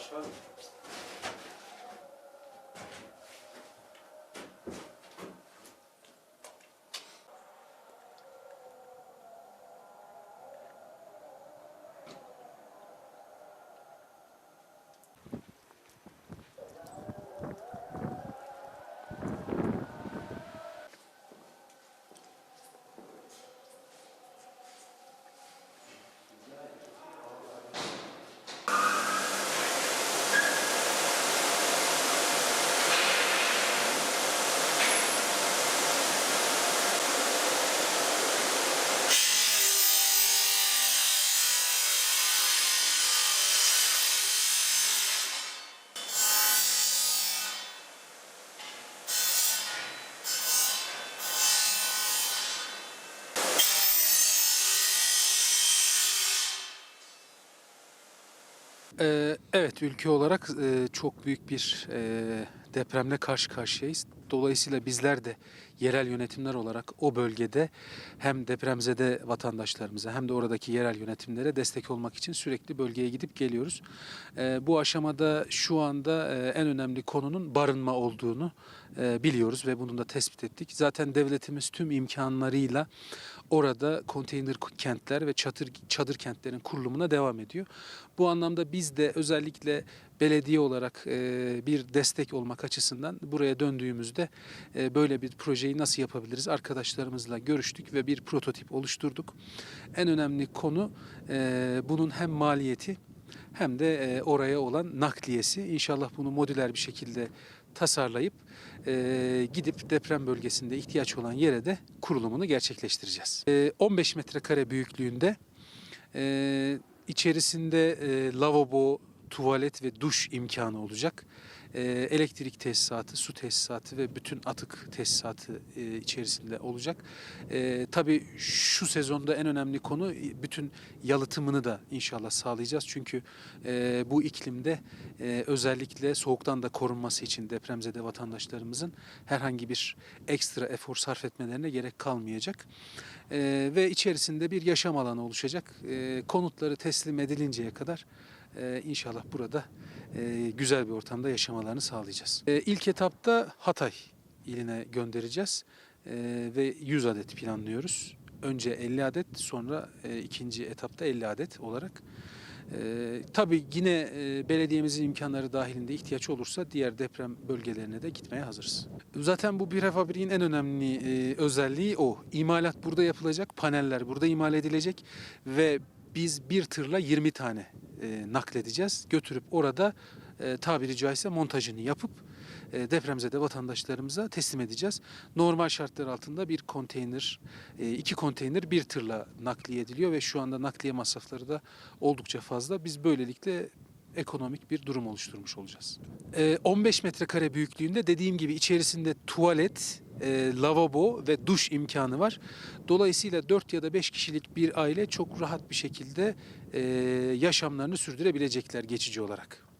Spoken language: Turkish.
Başka? Ee, evet, ülke olarak e, çok büyük bir e, depremle karşı karşıyayız. Dolayısıyla bizler de yerel yönetimler olarak o bölgede hem depremzede vatandaşlarımıza hem de oradaki yerel yönetimlere destek olmak için sürekli bölgeye gidip geliyoruz. Ee, bu aşamada şu anda e, en önemli konunun barınma olduğunu e, biliyoruz ve bunu da tespit ettik. Zaten devletimiz tüm imkanlarıyla orada konteyner kentler ve çadır çadır kentlerin kurulumuna devam ediyor. Bu anlamda biz de özellikle belediye olarak bir destek olmak açısından buraya döndüğümüzde böyle bir projeyi nasıl yapabiliriz arkadaşlarımızla görüştük ve bir prototip oluşturduk. En önemli konu bunun hem maliyeti hem de oraya olan nakliyesi. İnşallah bunu modüler bir şekilde tasarlayıp gidip deprem bölgesinde ihtiyaç olan yere de kurulumunu gerçekleştireceğiz. E, 15 metrekare büyüklüğünde içerisinde lavabo, tuvalet ve duş imkanı olacak. E, elektrik tesisatı, su tesisatı ve bütün atık tesisatı e, içerisinde olacak. E, tabii şu sezonda en önemli konu e, bütün yalıtımını da inşallah sağlayacağız. Çünkü e, bu iklimde e, özellikle soğuktan da korunması için depremzede vatandaşlarımızın herhangi bir ekstra efor sarf etmelerine gerek kalmayacak. E, ve içerisinde bir yaşam alanı oluşacak. E, konutları teslim edilinceye kadar e, inşallah burada e, güzel bir ortamda yaşamalarını sağlayacağız. E, ilk etapta Hatay iline göndereceğiz e, ve 100 adet planlıyoruz. Önce 50 adet sonra e, ikinci etapta 50 adet olarak. E, tabii yine e, belediyemizin imkanları dahilinde ihtiyaç olursa diğer deprem bölgelerine de gitmeye hazırız. Zaten bu bir fabriğin en önemli e, özelliği o. İmalat burada yapılacak, paneller burada imal edilecek ve biz bir tırla 20 tane e, nakledeceğiz. Götürüp orada e, tabiri caizse montajını yapıp e, depremzede vatandaşlarımıza teslim edeceğiz. Normal şartlar altında bir konteyner, e, iki konteyner bir tırla nakliye ediliyor ve şu anda nakliye masrafları da oldukça fazla. Biz böylelikle ekonomik bir durum oluşturmuş olacağız. E, 15 metrekare büyüklüğünde dediğim gibi içerisinde tuvalet, e, lavabo ve duş imkanı var. Dolayısıyla 4 ya da 5 kişilik bir aile çok rahat bir şekilde e, yaşamlarını sürdürebilecekler geçici olarak.